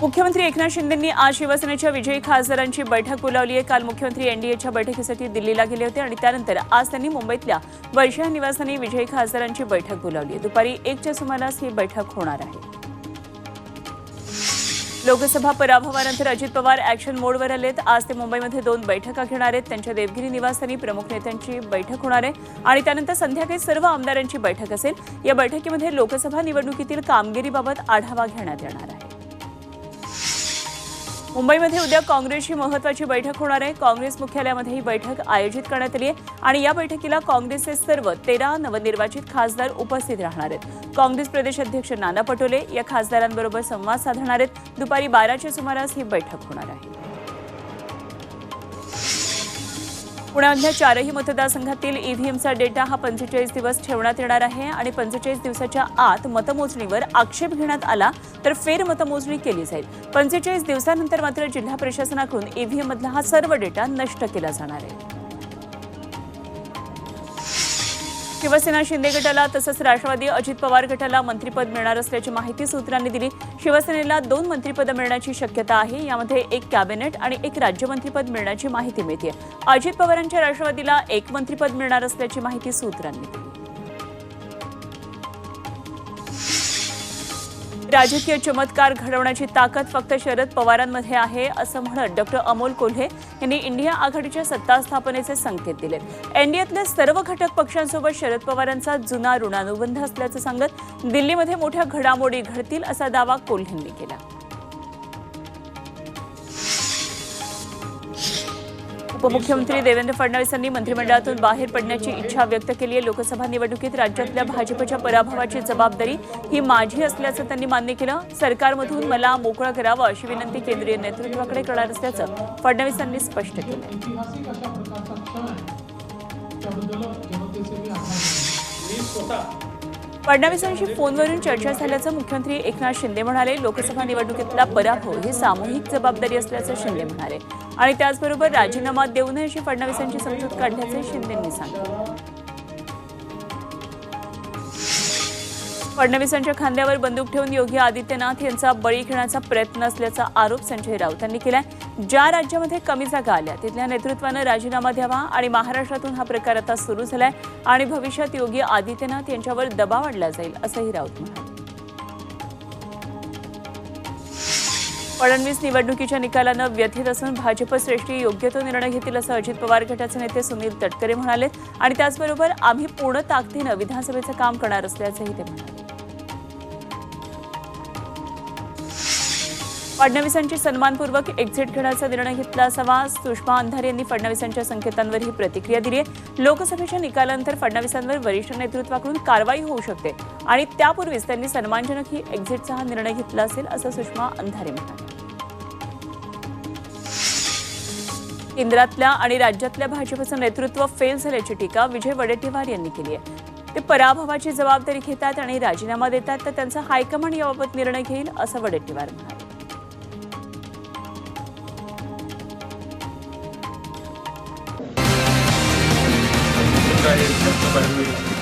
मुख्यमंत्री एकनाथ शिंदेंनी आज शिवसेनेच्या विजयी खासदारांची बैठक बोलावली आहे. काल मुख्यमंत्री एनडीएच्या बैठकीसाठी दिल्लीला गेले होते आणि त्यानंतर आज त्यांनी मुंबईतल्या वर्षा निवासाने विजयी खासदारांची बैठक बोलावली आहे. दुपारी एकच्या सुमारास ही बैठक होणार आहे. लोकसभा पराभवानंतर अजित पवार ऍक्शन मोडवर आलेत. आज ते मुंबईमध्ये दोन बैठका घेणार आहेत. त्यांच्या देवगिरी निवासस्थानी प्रमुख नेत्यांची बैठक होणार आहे. आणि त्यानंतर संध्याकाळी सर्व आमदारांची बैठक असेल. या बैठकीमध्ये लोकसभा निवडणुकीतील कामगिरीबाबत आढावा घेण्यात येणार आहे. मुंबईमध्ये उद्या काँग्रेसची महत्वाची बैठक होणार आहे. काँग्रेस मुख्यालयामध्ये ही बैठक आयोजित करण्यात आली आहे आणि या बैठकीला काँग्रेसचे सर्व तेरा नवनिर्वाचित खासदार उपस्थित राहणार आहेत. काँग्रेस प्रदेश अध्यक्ष नाना पटोले या खासदारांबरोबर संवाद साधणार आहेत. दुपारी बाराच्या सुमारास ही बैठक होणार आहे. पुण्यामधल्या चारही मतदारसंघातील ईव्हीएमचा डेटा हा पंचेचाळीस दिवस ठेवण्यात येणार आहे आणि पंचेचाळीस दिवसाच्या आत मतमोजणीवर आक्षेप घेण्यात आला तर फेरमतमोजणी केली जाईल. पंचेचाळीस दिवसानंतर मात्र जिल्हा प्रशासनाकडून ईव्हीएम मधला हा सर्व डेटा नष्ट केला जाणार आहे. शिवसेना शिंदे गटाला तसंच राष्ट्रवादी अजित पवार गटाला मंत्रिपद मिळणार असल्याची माहिती सूत्रांनी दिली. शिवसेनेला दोन मंत्रिपदं मिळण्याची शक्यता आहे. यामध्ये एक कॅबिनेट आणि एक राज्यमंत्रीपद मिळण्याची माहिती मिळते अजित पवारांच्या राष्ट्रवादीला एक मंत्रिपद मिळणार असल्याची माहिती सूत्रांनी दिली. राजकीय चमत्कार घडवण्याची ताकद फक्त शरद पवारांमध्ये आहे असं म्हणत डॉक्टर अमोल कोल्हे यांनी इंडिया आघाडीच्या सत्ता स्थापनेचे संकेत दिले. एनडीएतल्या सर्व घटक पक्षांसोबत शरद पवारांचा जुना ऋणानुबंध असल्याचं सांगत दिल्लीमध्ये मोठ्या घडामोडी घडतील असा दावा कोल्हेंनी केला. उपमुख्यमंत्री देवेंद्र फडणवीस यांनी मंत्रिमंडळातून बाहेर पडण्याची इच्छा व्यक्त केली आहे. लोकसभा निवडणुकीत राज्यातल्या भाजपच्या पराभवाची जबाबदारी ही माझी असल्याचं त्यांनी मान्य केलं. सरकारमधून मला मोकळं करावं अशी विनंती केंद्रीय नेतृत्वाकडे करणार असल्याचं फडणवीस यांनी स्पष्ट केलं. फडणवीसांशी फोनवरून चर्चा झाल्याचं मुख्यमंत्री एकनाथ शिंदे म्हणाले लोकसभा निवडणुकीतला पराभव ही सामूहिक जबाबदारी असल्याचं शिंदे म्हणाले. आणि त्याचबरोबर राजीनामा देऊ नये अशी फडणवीसांची समजूत काढल्याचे शिंदेंनी सांगितलं. फडणवीसांच्या खांद्यावर बंदूक ठेवून योगी आदित्यनाथ यांचा बळी घेण्याचा प्रयत्न असल्याचा आरोप संजय राऊत यांनी केलाय. ज्या राज्यामध्ये कमी जागा आल्या तिथल्या नेतृत्वानं राजीनामा द्यावा आणि महाराष्ट्रातून हा प्रकार आता सुरू झालाय आणि भविष्यात योगी आदित्यनाथ यांच्यावर दबाव आणला जाईल असंही राऊत म्हणाले. फडणवीस निवडणुकीच्या निकालानं व्यथित असून भाजप श्रेष्ठी योग्य तो निर्णय घेतील असं अजित पवार गटाचे नेते सुनील तटकरे म्हणाले आणि त्याचबरोबर आम्ही पूर्ण ताकदीनं विधानसभेचं काम करणार असल्याचंही ते म्हणाले. फडणवीसांची सन्मानपूर्वक एक्झिट घेण्याचा निर्णय घेतला असावा. सुषमा अंधारे यांनी फडणवीसांच्या संकेतांवर ही प्रतिक्रिया दिली आहे. लोकसभेच्या निकालानंतर फडणवीसांवर वरिष्ठ नेतृत्वाकडून कारवाई होऊ शकते आणि त्यापूर्वीच त्यांनी सन्मानजनक ही एक्झिटचा हा निर्णय घेतला असेल असं सुषमा अंधारे म्हणाले केंद्रातल्या आणि राज्यातल्या भाजपचं नेतृत्व फेल झाल्याची टीका विजय वडेट्टीवार यांनी केली आहे. ते पराभवाची जबाबदारी घेतात आणि राजीनामा देतात तर त्यांचा हायकमांड याबाबत निर्णय घेईल असं वडेट्टीवार म्हणाले. I didn't.